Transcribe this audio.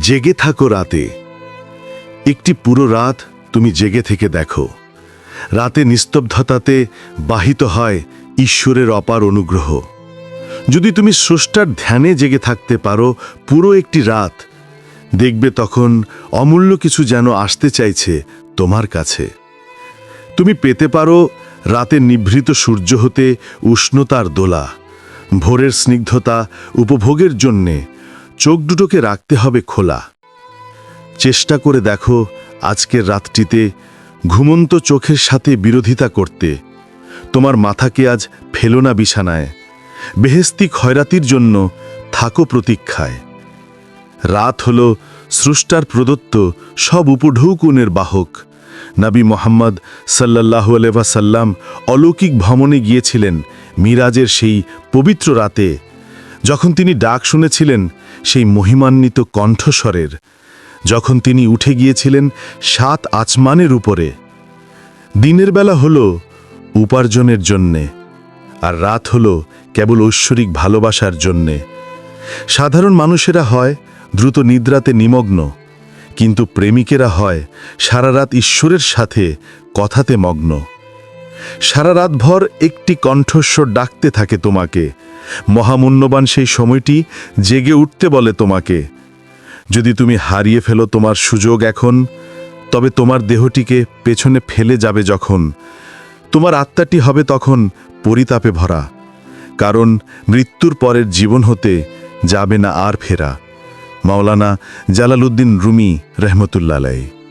জেগে থাকো রাতে। একটি পুরো রাত তুমি জেগে থেকে দেখো। রাতে নিস্তব্ধতাতে বাহিত হয় ঈশ্বরের অপার অনুগ্রহ। যদি তুমি স্রষ্টার ধ্যানে জেগে থাকতে পারো, পুরো একটি রাত, দেখবে তখন অমূল্য কিছু যেন আসতে চাইছে তোমার কাছে। তুমি পেতে পারো রাতে নিভৃত সূর্য হতে উষ্ণতার দোলা, ভোরের স্নিগ্ধতা উপভোগের জন্যে চোখ দুটোকে রাখতে হবে খোলা। চেষ্টা করে দেখো আজকের রাতটিতে ঘুমন্ত চোখের সাথে বিরোধিতা করতে। তোমার মাথাকে আজ ফেলো না বিছানায়। বেহেস্তি খয়রাতির জন্য থাকো প্রতীক্ষায়। রাত হল স্রষ্টার প্রদত্ত সব উপঢৌকুনের বাহক। নাবী মোহাম্মদ সাল্লাহ সাল্লাম অলৌকিক ভ্রমণে গিয়েছিলেন মিরাজের সেই পবিত্র রাতে। যখন তিনি ডাক শুনেছিলেন সেই মহিমান্বিত কণ্ঠস্বরের, যখন তিনি উঠে গিয়েছিলেন সাত আচমানের উপরে, দিনের বেলা হল উপার্জনের জন্যে, আর রাত হল কেবল ঐশ্বরিক ভালোবাসার জন্যে। সাধারণ মানুষেরা হয় দ্রুত নিদ্রাতে নিমগ্ন, কিন্তু প্রেমিকেরা হয় সারা রাত ঈশ্বরের সাথে কথাতে মগ্ন। সারা রাতভর একটি কণ্ঠস্বর ডাকতে থাকে তোমাকে। মহামূল্যবান সেই সময়টি জেগে উঠতে বলে তোমাকে। যদি তুমি হারিয়ে ফেলো তোমার সুযোগ এখন, তবে তোমার দেহটিকে পেছনে ফেলে যাবে যখন। তোমার আত্মাটি হবে তখন পরিতাপে ভরা। কারণ মৃত্যুর পরের জীবন হতে যাবে না আর ফেরা। মাওলানা জালালউদ্দিন রুমি রহমতুল্লাহ